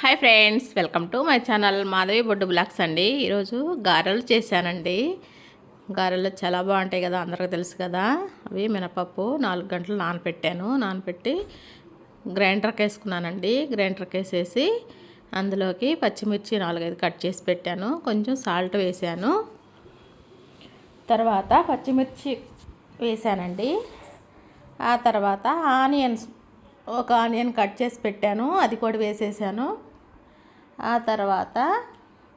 Hi friends welcome to my channel Madhavi Boddu vlogs అండి. ఈరోజు గారెలు చేశానండి. గారెలు చాలా బాగుంటాయి కదా అందరికీ తెలుసు కదా. అవి మినపప్పు నాలుగు గంటలు నానపెట్టాను. నానపెట్టి గ్రైండర్కి వేసుకున్నానండి గ్రైండర్కి వేసేసి అందులోకి పచ్చిమిర్చి నాలుగైదు కట్ చేసి పెట్టాను. కొంచెం సాల్ట్ వేసాను. తర్వాత పచ్చిమిర్చి వేసానండి. ఆ తర్వాత ఆనియన్స్ ఒక ఆనియన్ కట్ చేసి పెట్టాను. అది కూడా వేసేసాను. ఆ తర్వాత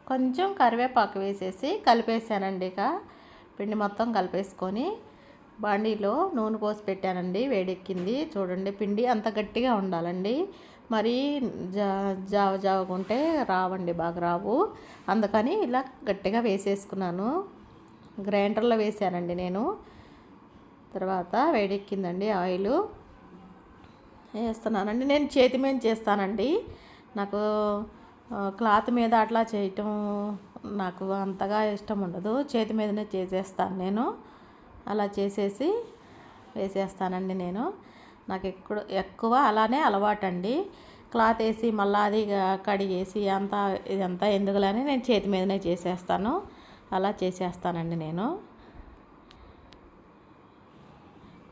కొంచెం కరివేపాకు వేసేసి కలిపేసానండి ఇక. పిండి మొత్తం కలిపేసుకొని బాండీలో నూనె పోసి పెట్టానండి వేడెక్కింది. చూడండి పిండి అంత గట్టిగా ఉండాలండి. మరి జా జావ జావకుంటే రావండి బాగా రావు. అందుకని ఇలా గట్టిగా వేసేసుకున్నాను. గ్రైండర్లో వేసానండి నేను. తర్వాత వేడెక్కిందండి ఆయిల్. వేస్తున్నానండి. నేను చేతి మీద చేస్తానండి. నాకు క్లాత్ మీద అట్లా చేయటం నాకు అంతగా ఇష్టం ఉండదు. చేతి మీదనే చేసేస్తాను నేను. అలా చేసేసి వేసేస్తానండి నేను. నాకు ఎక్కువ ఎక్కువ అలానే అలవాటండి. క్లాత్ వేసి మళ్ళీ అది కడిగేసి అంతా ఇదంతా ఎందుకులని నేను చేతి మీదనే చేసేస్తాను. అలా చేసేస్తానండి నేను.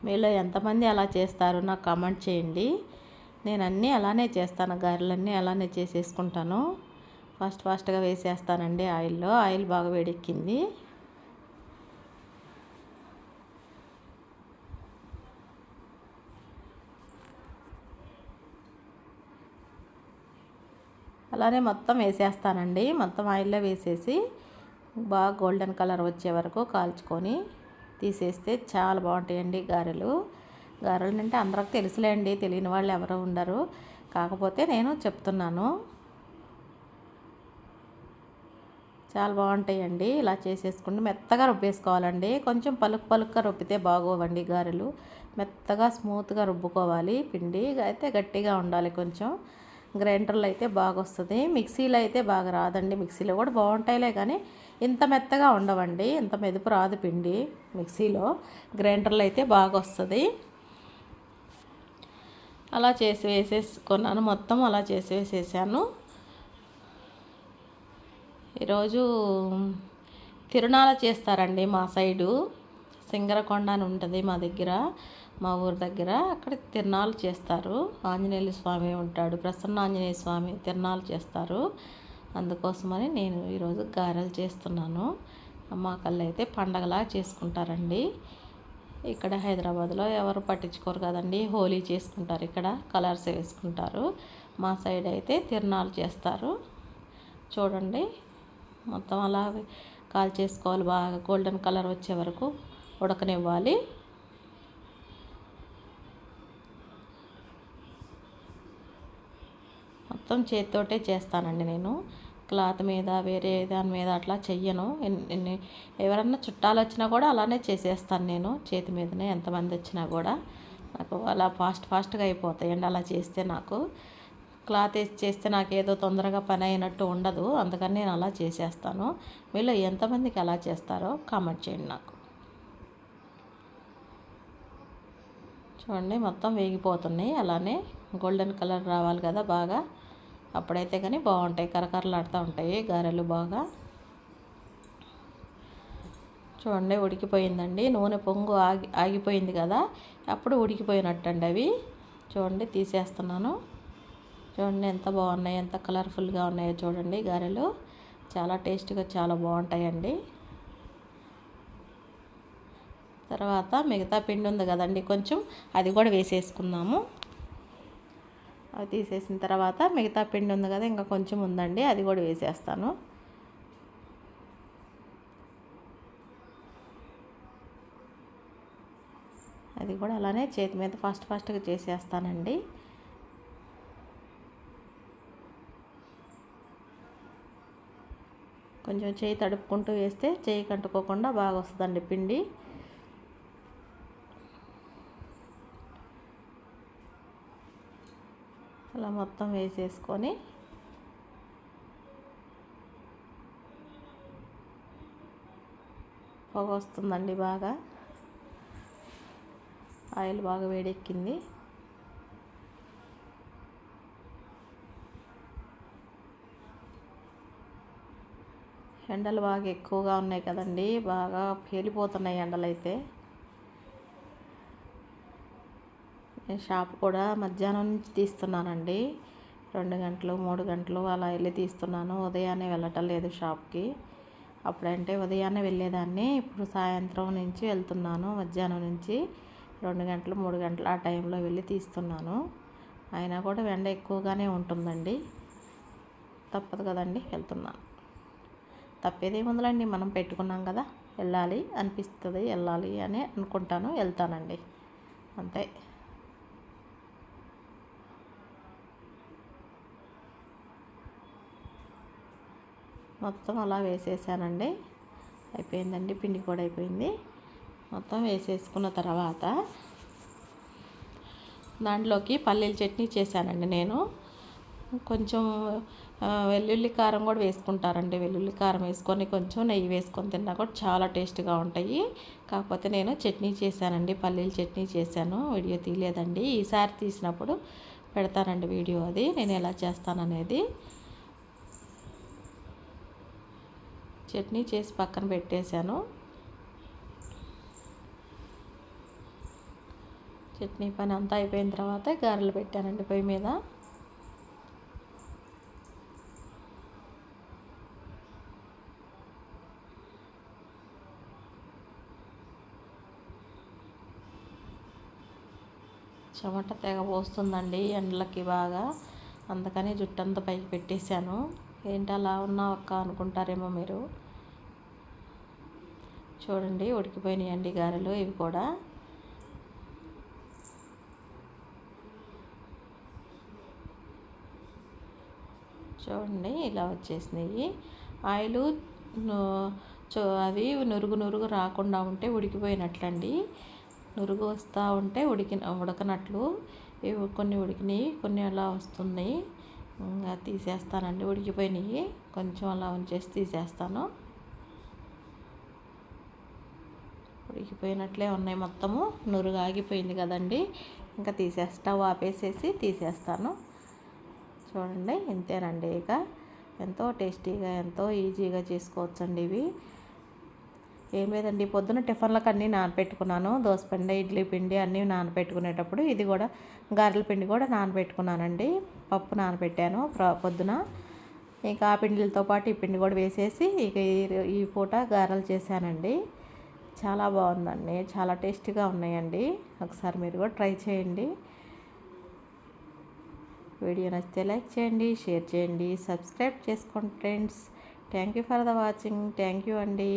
మీలో ఎంతమంది అలా చేస్తారు? నాకు కామెంట్ చేయండి. నేను అన్నీ అలానే చేస్తాను గారెలన్నీ అలానే చేసేసుకుంటాను. ఫాస్ట్ ఫాస్ట్గా వేసేస్తానండి ఆయిల్లో. ఆయిల్ బాగా వేడెక్కింది. అలానే మొత్తం వేసేస్తానండి. మొత్తం ఆయిల్లో వేసేసి బాగా గోల్డెన్ కలర్ వచ్చే వరకు కాల్చుకొని తీసేస్తే చాలా బాగుంటాయండి గారెలు. గారెలు అంటే అందరికి తెలుసులేండి తెలియని వాళ్ళు ఎవరు ఉండరు. కాకపోతే నేను చెప్తున్నాను. చాలా బాగుంటాయండి. ఇలా చేసేసుకుంటే మెత్తగా రుబ్బేసుకోవాలండి. కొంచెం పలుకు పలుకుగా రుబ్బితే బాగోవండి గారెలు. మెత్తగా స్మూత్గా రుబ్బుకోవాలి. పిండి అయితే గట్టిగా ఉండాలి కొంచెం. గ్రైండర్లో అయితే బాగా వస్తుంది మిక్సీలో అయితే బాగా రాదండి. మిక్సీలో కూడా బాగుంటాయిలే కానీ ఇంత మెత్తగా ఉండవండి. ఇంత మెదుపు రాదు పిండి మిక్సీలో. గ్రైండర్లో అయితే బాగా వస్తుంది అలా చేసి వేసేసుకున్నాను మొత్తం అలా చేసి వేసేసాను ఈరోజు తిరునాళ చేస్తారండి మా సైడు. సింగరకొండ అని ఉంటుంది మా దగ్గర మా ఊరి దగ్గర. అక్కడ తిరునాళ్ళు చేస్తారు. ఆంజనేయ స్వామి ఉంటాడు. ప్రసన్న ఆంజనేయ స్వామి తిరునాళ్ళు చేస్తారు. అందుకోసమని నేను ఈరోజు గారెలు చేస్తున్నాను. మా కళ్ళు అయితే పండగలా చేసుకుంటారండి. ఇక్కడ హైదరాబాద్లో ఎవరు పట్టించుకోరు కదండి. హోలీ చేసుకుంటారు ఇక్కడ కలర్స్ వేసుకుంటారు. మా సైడ్ అయితే తిరణాలు చేస్తారు. చూడండి మొత్తం అలా కాల్ చేసుకోవాలి. బాగా గోల్డెన్ కలర్ వచ్చే వరకు ఉడకనివ్వాలి. మొత్తం చేతితోటే చేస్తానండి నేను. క్లాత్ మీద వేరే దాని మీద అట్లా చెయ్యను. ఎవరన్నా చుట్టాలు వచ్చినా కూడా అలానే చేసేస్తాను నేను చేతి మీదనే ఎంతమంది వచ్చినా కూడా. నాకు అలా ఫాస్ట్ ఫాస్ట్గా అయిపోతాయండి అలా చేస్తే నాకు. క్లాత్ వేసి చేస్తే నాకు ఏదో తొందరగా పని అయినట్టు ఉండదు. అందుకని నేను అలా చేసేస్తాను. మీలో ఎంతమందికి అలా చేస్తారో కామెంట్ చేయండి నాకు. చూడండి మొత్తం వేగిపోతున్నాయి. అలానే గోల్డెన్ కలర్ రావాలి కదా బాగా. అప్పుడైతే కానీ బాగుంటాయి. కరకరలాడుతూ ఉంటాయి. గారెలు బాగా. చూడండి ఉడికిపోయిందండి. నూనె పొంగు ఆగి ఆగిపోయింది కదా. అప్పుడు ఉడికిపోయినట్టండి అవి. చూడండి తీసేస్తున్నాను. చూడండి ఎంత బాగున్నాయి ఎంత కలర్ఫుల్గా ఉన్నాయో చూడండి గారెలు. చాలా టేస్ట్గా చాలా బాగుంటాయండి. తర్వాత మిగతా పిండి ఉంది కదండి. కొంచెం అది కూడా వేసేసుకుందాము. అవి తీసేసిన తర్వాత మిగతా పిండి ఉంది కదా ఇంకా కొంచెం ఉందండి అది కూడా వేసేస్తాను. అది కూడా అలానే చేతి మీద ఫాస్ట్ ఫాస్ట్గా చేసేస్తానండి. కొంచెం చేయి తడుపుకుంటూ వేస్తే చేయి కంటుకోకుండా బాగా వస్తుందండి పిండి. ఇలా మొత్తం వేసేసుకొని పొగ వస్తుందండి బాగా. ఆయిల్ బాగా వేడెక్కింది. ఎండలు బాగా ఎక్కువగా ఉన్నాయి కదండి బాగా పేలిపోతున్నాయి ఎండలు అయితే షాప్ కూడా మధ్యాహ్నం నుంచి తీస్తున్నానండి. రెండు గంటలు మూడు గంటలు అలా వెళ్ళి తీస్తున్నాను. ఉదయాన్నే వెళ్ళటం లేదు షాప్కి. అప్పుడంటే ఉదయాన్నే వెళ్ళేదాన్ని. ఇప్పుడు సాయంత్రం నుంచి వెళ్తున్నాను. మధ్యాహ్నం నుంచి రెండు గంటలు మూడు గంటలు ఆ టైంలో వెళ్ళి తీస్తున్నాను. అయినా కూడా వెండ ఎక్కువగానే ఉంటుందండి. తప్పదు కదండి వెళ్తున్నాను తప్పేదేముందండి మనం పెట్టుకున్నాం కదా వెళ్ళాలి అనిపిస్తుంది వెళ్ళాలి అని అనుకుంటాను వెళ్తానండి. అంతే. మొత్తం అలా వేసేసానండి. అయిపోయిందండి పిండి కూడా అయిపోయింది. మొత్తం వేసేసుకున్న తర్వాత దాంట్లోకి పల్లీల చట్నీ చేశానండి నేను. కొంచెం వెల్లుల్లి కారం కూడా వేసుకుంటారండి. వెల్లుల్లి కారం వేసుకొని కొంచెం నెయ్యి వేసుకొని తిన్నా కూడా చాలా టేస్ట్గా ఉంటాయి. కాకపోతే నేను చట్నీ చేశానండి పల్లీల చట్నీ చేశాను. వీడియో తీయలేదండి. ఈసారి తీసినప్పుడు పెడతానండి వీడియో అది. నేను ఎలా చేస్తాననేది. చట్నీ చేసి పక్కన పెట్టేశాను. చట్నీ పని అంతా అయిపోయిన తర్వాత గారెలు పెట్టానండి పొయ్యి మీద. చెమట తెగ పోస్తుందండి ఎండలకి బాగా. అందుకని జుట్టంతా పైకి పెట్టేశాను. ఏంటి అలా ఉన్నావు అక్క అనుకుంటారేమో మీరు. చూడండి ఉడికిపోయినాయండి గారెలు ఇవి కూడా. చూడండి ఇలా వచ్చేసినాయి. ఆయిల్ అది నురుగు నురుగు రాకుండా ఉంటే ఉడికిపోయినట్లండి. నురుగు వస్తూ ఉంటే ఉడికి ఉడకనట్లు. ఇవి కొన్ని ఉడికినాయి కొన్ని అలా వస్తున్నాయి. ఇంకా తీసేస్తానండి. ఉడికిపోయినాయి. కొంచెం అలా ఉంచేసి తీసేస్తాను. ఉడికిపోయినట్లే ఉన్నాయి మొత్తము. నురుగు ఆగిపోయింది కదండి. ఇంకా తీసేస్తా ఆపేసేసి తీసేస్తాను. చూడండి ఇంతేనండి ఇక. ఎంతో టేస్టీగా ఎంతో ఈజీగా చేసుకోవచ్చండి ఇవి. ఏం లేదండి పొద్దున టిఫిన్లకు అన్నీ నానబెట్టుకున్నాను దోసపిండి ఇడ్లీ పిండి అన్నీ నానబెట్టుకునేటప్పుడు ఇది కూడా గారెల పిండి కూడా నానబెట్టుకున్నానండి పప్పు నానబెట్టాను పొద్దున. ఇంకా ఆ పిండిలతో పాటు ఈ పిండి కూడా వేసేసి ఇక ఈ పూట గారెలు చేశానండి. చాలా బాగుందండి చాలా టేస్టీగా ఉన్నాయండి. ఒకసారి మీరు కూడా ట్రై చేయండి. వీడియో నచ్చితే లైక్ చేయండి షేర్ చేయండి సబ్స్క్రైబ్ చేసుకోండి friends. Thank you for the watching thank you అండి.